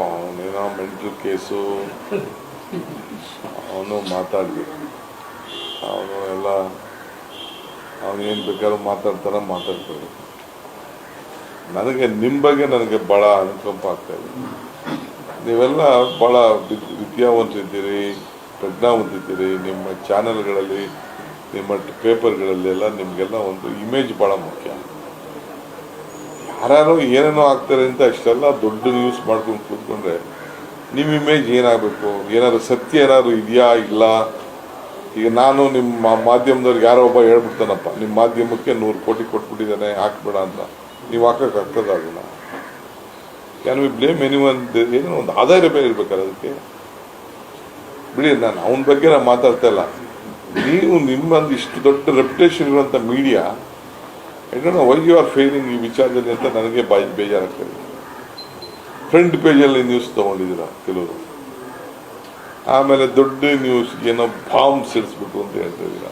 ಅವನೇನೋ mental case, ಅವನು ಮಾತಾಡಲಿ. ಅವನು ಎಲ್ಲ ಅವನೇನು ಬೇಕಾದ್ರೂ ಮಾತಾಡ್ತಾರ ಮಾತಾಡ್ತಾರೆ ನನಗೆ ನಿಮ್ಮ ಬಗ್ಗೆ ನನಗೆ ಭಾಳ ಅನುಕಂಪ ಆಗ್ತಾ ಇದೆ. ನೀವೆಲ್ಲ ಭಾಳ ವಿದ್- ವಿದ್ಯಾವಂತಿದ್ದೀರಿ, ಪ್ರಜ್ಞಾವಂತಿದ್ದೀರಿ. ನಿಮ್ಮ ಚಾನೆಲ್ಗಳಲ್ಲಿ, ನಿಮ್ಮ ಪೇಪರ್ಗಳಲ್ಲಿ ಎಲ್ಲ ನಿಮಗೆಲ್ಲ ಒಂದು ಇಮೇಜ್ ಭಾಳ ಮುಖ್ಯ. ಯಾರ್ಯಾರೋ ಏನೇನೋ ಆಗ್ತಾರೆ ಅಂತ ಅಷ್ಟೆಲ್ಲ ದೊಡ್ಡ ನ್ಯೂಸ್ ಮಾಡ್ಕೊಂಡು ಕೂತ್ಕೊಂಡ್ರೆ ನಿಮ್ಮ ಇಮೇಜ್ ಏನಾಗಬೇಕು? ಏನಾದ್ರು ಸತ್ಯ ಏನಾದ್ರು ಇದೆಯಾ? ಇಲ್ಲ. ಈಗ ನಾನು ನಿಮ್ಮ ಮಾಧ್ಯಮದವ್ರಿಗೆ ಯಾರೋ ಒಬ್ಬ ಹೇಳ್ಬಿಡ್ತಾನಪ್ಪ ನಿಮ್ಮ ಮಾಧ್ಯಮಕ್ಕೆ ನೂರು ಕೋಟಿ ಕೊಟ್ಬಿಟ್ಟಿದ್ದಾನೆ, ಹಾಕ್ಬೇಡ ಅಂತ. ನೀವು ಹಾಕಕ್ಕೆ ಆಗ್ತದಾಗಲ್ಲ ಯಾನ್ can we blame anyone ಏನೋ ಒಂದು ಆಧಾರ ಬೇರೆ ಇರ್ಬೇಕಲ್ಲ ಅದಕ್ಕೆ. ಬಿಡಿ, ನಾನು ಅವನ ಬಗ್ಗೆ ನಾನು ಮಾತಾಡ್ತಾ ಇಲ್ಲ. ನೀವು ನಿಮ್ಮೊಂದು ಇಷ್ಟು ದೊಡ್ಡ ರೆಪ್ಯುಟೇಷನ್ ಇರುವಂಥ media no why you are failing ಈ ವಿಚಾರದಲ್ಲಿ ಅಂತ ನನಗೆ ಬಾಯಿ ಬೇಜಾರಾಗ್ತದೆ ಫ್ರಂಟ್ ಪೇಜಲ್ಲಿ ನ್ಯೂಸ್ ತೊಗೊಂಡಿದ್ದೀರ ಕೆಲವರು? ಆಮೇಲೆ ದೊಡ್ಡ ನ್ಯೂಸ್ ಏನೋ ಬಾಂಬ್ ಸೇರಿಸ್ಬೇಕು ಅಂತ ಹೇಳ್ತಾ ಇದ್ದೀರ?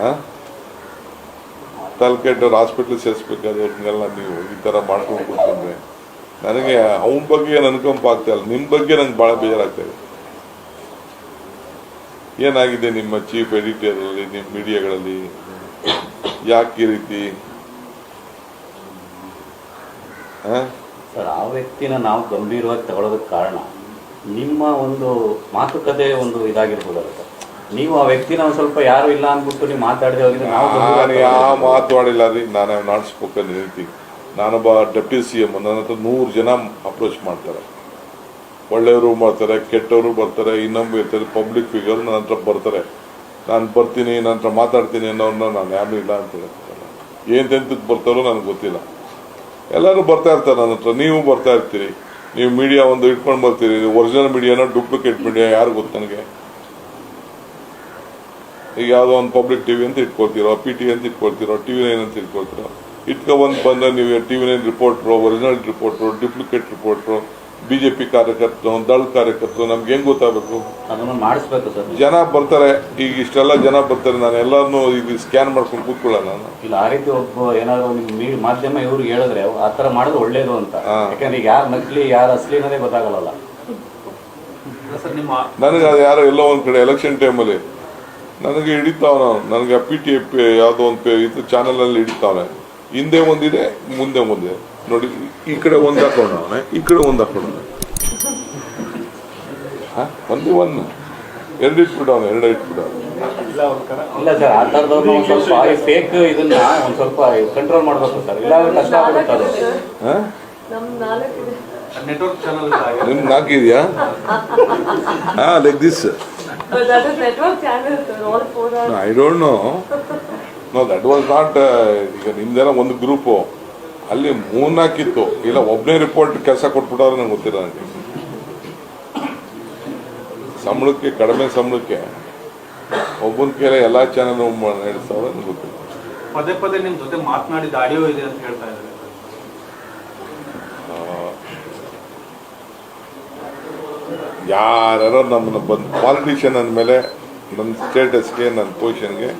ಹಾಂ? ತಲೆಕೆಟ್ಟವ್ರು ಹಾಸ್ಪಿಟ್ಲ್ ಸೇರಿಸ್ಬೇಕಾದವ್ರನ್ನೆಲ್ಲ ನೀವು ಈ ಥರ ಮಾಡ್ಕೊಂಡು ಕೂತ್ಕೊಂಡ್ರೆ ನನಗೆ ಅವನ ಬಗ್ಗೆ ಏನು ಅನ್ಕಂಪ ಆಗ್ತಾ ಇಲ್ಲ. ನಿಮ್ಮ ಬಗ್ಗೆ ನಂಗೆ ಭಾಳ ಬೇಜಾರಾಗ್ತಾ ಇದೆ. ಏನಾಗಿದೆ ನಿಮ್ಮ ಚೀಫ್ ಎಡಿಟರಲ್ಲಿ ನಿಮ್ಮ ಮೀಡಿಯಾಗಳಲ್ಲಿ ಯಾಕೆ ಈ ರೀತಿ? ಸರ್ ಆ ವ್ಯಕ್ತಿನ ನಾವು ಗಂಭೀರವಾಗಿ ತಗೊಳ್ಳೋದಕ್ಕೆ ಕಾರಣ ನಿಮ್ಮ ಒಂದು ಮಾತುಕತೆ ಒಂದು ಇದಾಗಿರ್ಬೋದಲ್ಲ ಸರ್. ನೀವು ಆ ವ್ಯಕ್ತಿನ ಒಂದು ಸ್ವಲ್ಪ ಯಾರು ಇಲ್ಲ ಅಂದ್ಬಿಟ್ಟು ನೀವು ಮಾತಾಡಿದೆ ಹೋಗಿದ್ರೆ ನಾವು ನಾನು ಯಾವ. ಮಾತಾಡಿಲ್ಲ ರೀ ನಾನು ನಾಟ್ ರೀತಿ. ನಾನೊಬ್ಬ ಡೆಪ್ಟಿ ಸಿ ಎಂ ನನ್ನ ಹತ್ರ ನೂರು ಜನ ಅಪ್ರೋಚ್ ಮಾಡ್ತಾರೆ. ಒಳ್ಳೆಯವರು ಬರ್ತಾರೆ ಕೆಟ್ಟವರು ಬರ್ತಾರೆ ಇನ್ನೊಬ್ಬ ಇರ್ತಾರೆ ಪಬ್ಲಿಕ್ ಫಿಗರ್ ನನ್ನ ಹತ್ರ ಬರ್ತಾರೆ. ನಾನು ಬರ್ತೀನಿ ನನ್ನ ಹತ್ರ ಮಾತಾಡ್ತೀನಿ ಅನ್ನೋರನ್ನ ನಾನು ಯಾರು ಇಲ್ಲ ಅಂತ ಹೇಳ್ತಾರೆ. ಏನು ತೆಂತಕ್ಕೆ ಬರ್ತಾರೋ ನನಗೆ ಗೊತ್ತಿಲ್ಲ. ಎಲ್ಲರೂ ಬರ್ತಾ ಇರ್ತಾರೆ ನನ್ನ ಹತ್ರ. ನೀವು ಬರ್ತಾ ಇರ್ತೀರಿ. ನೀವು ಮೀಡಿಯಾ ಒಂದು ಇಟ್ಕೊಂಡು ಬರ್ತೀರಿ. ಒರಿಜಿನಲ್ ಮೀಡಿಯಾನ ಡೂಪ್ಲಿಕೇಟ್ ಮೀಡಿಯಾ ಯಾರು ಗೊತ್ತು ನನಗೆ? ಈಗ ಯಾವುದೋ ಒಂದು ಪಬ್ಲಿಕ್ ಟಿವಿ ಅಂತ ಇಟ್ಕೊಳ್ತೀರೋ ಪಿ ಟಿ ಅಂತ ಇಟ್ಕೊಳ್ತೀರೋ ಟಿವಿ ನೈನ್ ಅಂತ ಇಟ್ಕೊಳ್ತೀರೋ ಇಟ್ಕೊ ಬಂದು ನೀವು ನೀವು TV nine reporters original reporters duplicate reporters B J P ಕಾರ್ಯಕರ್ತರು ದಳ ಕಾರ್ಯಕರ್ತರು ನಮ್ಗೆ ಹೆಂಗ್ ಗೊತ್ತಾಗಬೇಕು? ಅದನ್ನು ಮಾಡಿಸ್ಬೇಕು ಸರ್. ಜನ ಬರ್ತಾರೆ ಈಗ ಇಷ್ಟೆಲ್ಲ ಜನ ಬರ್ತಾರೆ ನಾನು ಎಲ್ಲರನ್ನೂ ಈಗ ಸ್ಕ್ಯಾನ್ ಮಾಡ್ಕೊಂಡು ಕೂತ್ಕೊಳ್ಳೋಣ. ನಾನು ಇಲ್ಲ ಆ ರೀತಿ ಒಬ್ಬ ಏನಾದ್ರು ನಿಮ್ಮ ಮೀ- ಮಾಧ್ಯಮ ಇವ್ರಿಗೆ ಹೇಳಿದ್ರೆ ಆ ಥರ ಮಾಡೋದು ಒಳ್ಳೇದು ಅಂತ. ಯಾಕಂದ್ರೆ ಈಗ ಯಾರು ನಕಲಿ ಯಾರು ಅಸಲಿ ಅನ್ನೋದೇ ಗೊತ್ತಾಗಲ್ಲ. ಸರ್ ನಿಮ್ಮ ನನಗೆ ಅದು ಯಾರೋ ಎಲ್ಲೋ ಒಂದ್ ಕಡೆ ಎಲೆಕ್ಷನ್ ಟೈಮಲ್ಲಿ ನನಗೆ ಹಿಡಿತಾವನ ನನಗೆ ಪಿ ಟಿ ಎಫ್ ಯಾವುದೋ ಒಂದು ಪೇ ಇದು ಚಾನಲಲ್ಲಿ ಹಿಡಿತಾವನೆ. ಹಿಂದೆ ಒಂದಿದೆ ಮುಂದೆ ಒಂದಿದೆ. ನೋಡಿ ಈ ಕಡೆ ಒಂದು ಹಾಕೊಂಡವನೆ ಈ ಕಡೆ ಒಂದು ಹಾಕೊಂಡವನೆ ಒಂದು ಒಂದು. ಎರಡು ಇಟ್ಬಿಟ್ಟವನೆ ಎರಡು ಇಟ್ಬಿಟ್ಟವನೆ ಇಲ್ಲ ಸರ್ ಆ ಥರದವ್ರನ್ನ ಒಂದು ಸ್ವಲ್ಪ ಫೇಕ್ ಇದನ್ನ ಒಂದು ಸ್ವಲ್ಪ ಕಂಟ್ರೋಲ್ ಮಾಡ್ಬೇಕು ಸರ್. ಇಲ್ಲ ಕಷ್ಟ ಆಗುತ್ತೆ ಅದು. ನೆಟ್ವರ್ಕ್ ಚಾನಲ್ ನಿಮ್ಗೆ ನಾಲ್ಕಿದೆಯಾ ಹಾ like this. I don't know no that was not ಈಗ ನಿಮ್ದೆಲ್ಲ ಒಂದು ಗ್ರೂಪು ಅಲ್ಲಿ ಮೂರ್ನಾಕಿತ್ತು. ಇಲ್ಲ ಒಬ್ಬನೇ ರಿಪೋರ್ಟ್ ಕೆಲಸ ಕೊಟ್ಬಿಟ್ಟಾರ ನಂಗೆ ಗೊತ್ತಿಲ್ಲ ನನಗೆ ಸಂಬಳಕ್ಕೆ ಕಡಿಮೆ ಸಂಬಳಕ್ಕೆ. ಒಬ್ಬನ ಕೇಳ ಎಲ್ಲ ಚಾನಲ್ ನಡೆಸ್ತಾವ್ರೆ ನಂಗೆ ಗೊತ್ತಿಲ್ಲ. ಪದೇ ಪದೇ ನಿಮ್ ಜೊತೆ ಮಾತನಾಡಿದ ಆಡಿಯೋ ಇದೆ ಅಂತ ಹೇಳ್ತಾ ಇದ್ದಾರೆ. ಯಾರ್ಯಾರೋ ನಮ್ಮನ್ನ ಬಂದು ಪಾಲಿಟಿಷಿಯನ್ ಅಂದಮೇಲೆ ನನ್ನ ಸ್ಟೇಟಸ್ಗೆ ನನ್ನ ಪೊಸಿಷನ್ಗೆ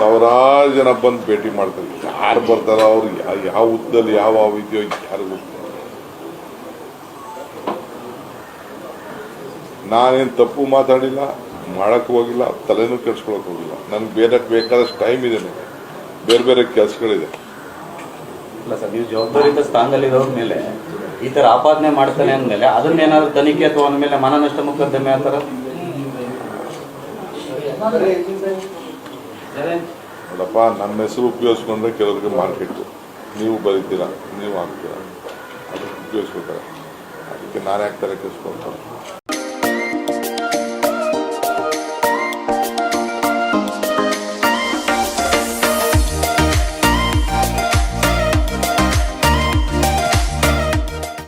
ಸಾವಿರಾರು ಜನ ಬಂದು ಭೇಟಿ ಮಾಡ್ತಾರೆ. ಯಾರು ಬರ್ತಾರೋ ಅವ್ರು ಯಾವ ಉದ್ದಲ್ಲಿ ಯಾವ ಇದೆಯೋ ಯಾರು ಗೊತ್ತಿಲ್ಲ. ನಾನೇನು ತಪ್ಪು ಮಾತಾಡಿಲ್ಲ ಮಾಡಕ್ಕೆ ಹೋಗಿಲ್ಲ, ತಲೆನೂ ಕೆಡ್ಸ್ಕೊಳಕ್ ಹೋಗಿಲ್ಲ. ನನಗೆ ಬೇರೆ ಬೇಕಾದಷ್ಟು ಟೈಮ್ ಇದೆ ನನಗೆ ಬೇರೆ ಬೇರೆ ಕೆಲಸಗಳಿದೆ. ಇಲ್ಲ ಸರ್, ನೀವು ಜವಾಬ್ದಾರಿತ ಸ್ಥಾನದಲ್ಲಿ ಇರೋರ ಮೇಲೆ ಈ ತರ ಆಪಾದನೆ ಮಾಡ್ತಾನೆ ಅಂದ್ಮೇಲೆ ಅದನ್ನೇನಾದ್ರು ತನಿಖೆ ಅಥವಾ ಅಂದ್ಮೇಲೆ ಮಾನನಷ್ಟ ಮೊಕದ್ದಮೆ ಆ ಥರ? ನೋಡಪ್ಪ ನನ್ನ ಹೆಸರು ಉಪಯೋಗಿಸ್ಕೊಂಡ್ರೆ ಕೆಲವರಿಗೆ ಮಾರ್ಕೆಟ್ ನೀವು ಬರೀತೀರಾ, ನೀವು ಹಾಕ್ತೀರಾ? ಅದಕ್ಕೆ ಉಪಯೋಗಿಸ್ಕೊಳ್ತಾರೆ. ಅದಕ್ಕೆ ನಾನು ಯಾಕೆ ತಲೆ ಕೆಡಿಸ್ಕೊಳ್ತಾರೆ